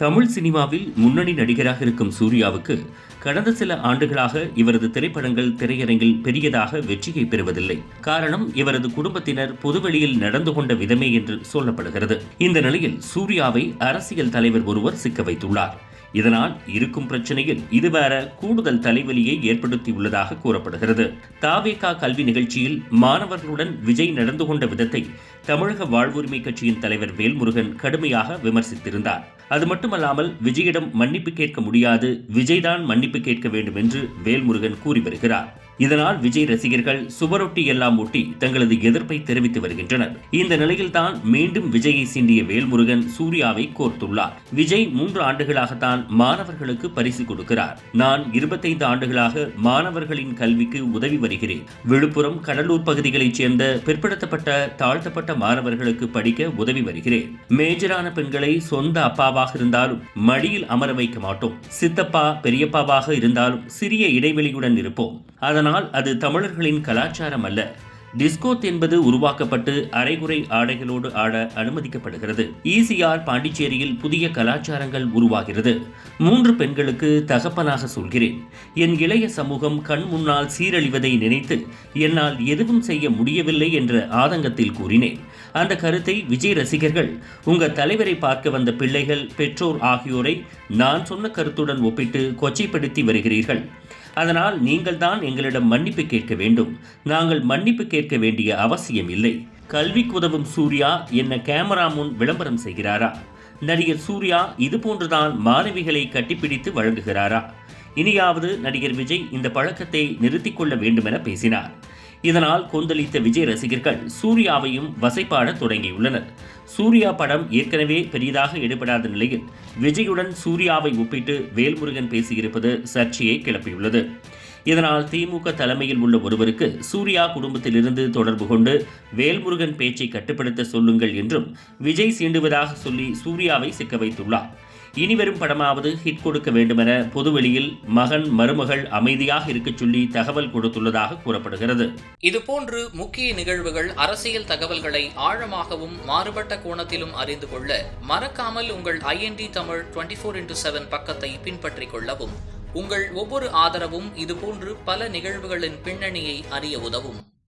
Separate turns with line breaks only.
தமிழ் சினிமாவில் முன்னணி நடிகராக இருக்கும் சூர்யாவுக்கு கடந்த சில ஆண்டுகளாக இவரது திரைப்படங்கள் திரையரங்கில் பெரியதாக வெற்றியை பெறுவதில்லை. காரணம் இவரது குடும்பத்தினர் பொதுவெளியில் நடந்து கொண்ட விதமே என்று சொல்லப்படுகிறது. இந்த நிலையில் சூர்யாவை அரசியல் தலைவர் ஒருவர் சிக்க வைத்துள்ளார். இதனால் இருக்கும் பிரச்சனையில் இதுவேற கூடுதல் தலைவலியை ஏற்படுத்தியுள்ளதாக கூறப்படுகிறது. தாவேகா கல்வி நிகழ்ச்சியில் மாணவர்களுடன் விஜய் நடந்து கொண்ட விதத்தை தமிழக வாழ்வுரிமை கட்சியின் தலைவர் வேல்முருகன் கடுமையாக விமர்சித்திருந்தார். அது மட்டுமல்லாமல் விஜயிடம் மன்னிப்பு கேட்க முடியாது விஜய்தான் மன்னிப்பு கேட்க வேண்டும் என்று வேல்முருகன் கூறி வருகிறார். இதனால் விஜய் ரசிகர்கள் சுவரொட்டி எல்லாம் ஒட்டி தங்களது எதிர்ப்பை தெரிவித்து வருகின்றனர். இந்த நிலையில்தான் மீண்டும் விஜயை சீண்டிய வேல்முருகன் சூர்யாவை கோர்த்துள்ளார். விஜய் மூன்று ஆண்டுகளாகத்தான் மாணவர்களுக்கு பரிசு கொடுக்கிறார். நான் இருபத்தைந்து ஆண்டுகளாக மாணவர்களின் கல்விக்கு உதவி வருகிறேன். விழுப்புரம் கடலூர் பகுதிகளைச் சேர்ந்த பிற்படுத்தப்பட்ட தாழ்த்தப்பட்ட மாணவர்களுக்கு படிக்க உதவி வருகிறேன். மேஜரான பெண்களை சொந்த அப்பாவாக இருந்தாலும் மடியில் அமர வைக்க மாட்டோம். சித்தப்பா பெரியப்பாவாக இருந்தாலும் சிறிய இடைவெளியுடன் இருப்போம். அதனால் அது தமிழர்களின் கலாச்சாரம் அல்ல டிஸ்கோத் என்பது உருவாக்கப்பட்டு அரைகுறை ஆடைகளோடு ஆட அனுமதிக்கப்படுகிறது. ஈசிஆர் பாண்டிச்சேரியில் புதிய கலாச்சாரங்கள் உருவாகிறது. மூன்று பெண்களுக்கு தகப்பனாக சொல்கிறேன். என் இளைய சமூகம் கண் முன்னால் சீரழிவதை நினைத்து என்னால் எதுவும் செய்ய முடியவில்லை என்ற ஆதங்கத்தில் கூறினேன். அந்த கருத்தை விஜய் ரசிகர்கள் உங்க தலைவரை பார்க்க வந்த பிள்ளைகள் பெற்றோர் ஆகியோரை நான் சொன்ன கருத்துடன் ஒப்பிட்டு கொச்சைப்படுத்தி வருகிறீர்கள். அதனால் நீங்கள் தான் எங்களிடம் மன்னிப்பு கேட்க வேண்டும். நாங்கள் மன்னிப்பு கேட்க வேண்டிய அவசியம் இல்லை. கல்விக்கு உதவும் சூர்யா என்ன கேமரா முன் விளம்பரம் செய்கிறாரா? நடிகர் சூர்யா இதுபோன்றுதான் மாணவிகளை கட்டிப்பிடித்து வழங்குகிறாரா? இனியாவது நடிகர் விஜய் இந்த பழக்கத்தை நிறுத்திக்கொள்ள வேண்டுமென பேசினார். இதனால் கொந்தளித்த விஜய் ரசிகர்கள் சூர்யாவையும் வசைப்பாட தொடங்கியுள்ளனர். சூர்யா படம் ஏற்கனவே பெரிதாக எடுபடாத நிலையில் விஜயுடன் சூர்யாவை ஒப்பிட்டு வேல்முருகன் பேசியிருப்பது சர்ச்சையை கிளப்பியுள்ளது. இதனால் திமுக தலைமையில் உள்ள ஒருவருக்கு சூர்யா குடும்பத்திலிருந்து தொடர்பு கொண்டு வேல்முருகன் பேச்சை கட்டுப்படுத்த சொல்லுங்கள் என்றும் விஜய் சீண்டுவதாக சொல்லி சூர்யாவை சிக்க வைத்துள்ளார். இனிவரும் படமாவது ஹிட் கொடுக்க வேண்டுமென பொதுவெளியில் மகன் மருமகள் அமைதியாக இருக்கச் சொல்லி தகவல் கொடுத்துள்ளதாக கூறப்படுகிறது.
இதுபோன்று முக்கிய நிகழ்வுகள் அரசியல் தகவல்களை ஆழமாகவும் மாறுபட்ட கோணத்திலும் அறிந்து கொள்ள மறக்காமல் உங்கள் INT Tamil twenty four into seven பக்கத்தை பின்பற்றிக் கொள்ளவும். உங்கள் ஒவ்வொரு ஆதரவும் இதுபோன்று பல நிகழ்வுகளின் பின்னணியை அறிய உதவும்.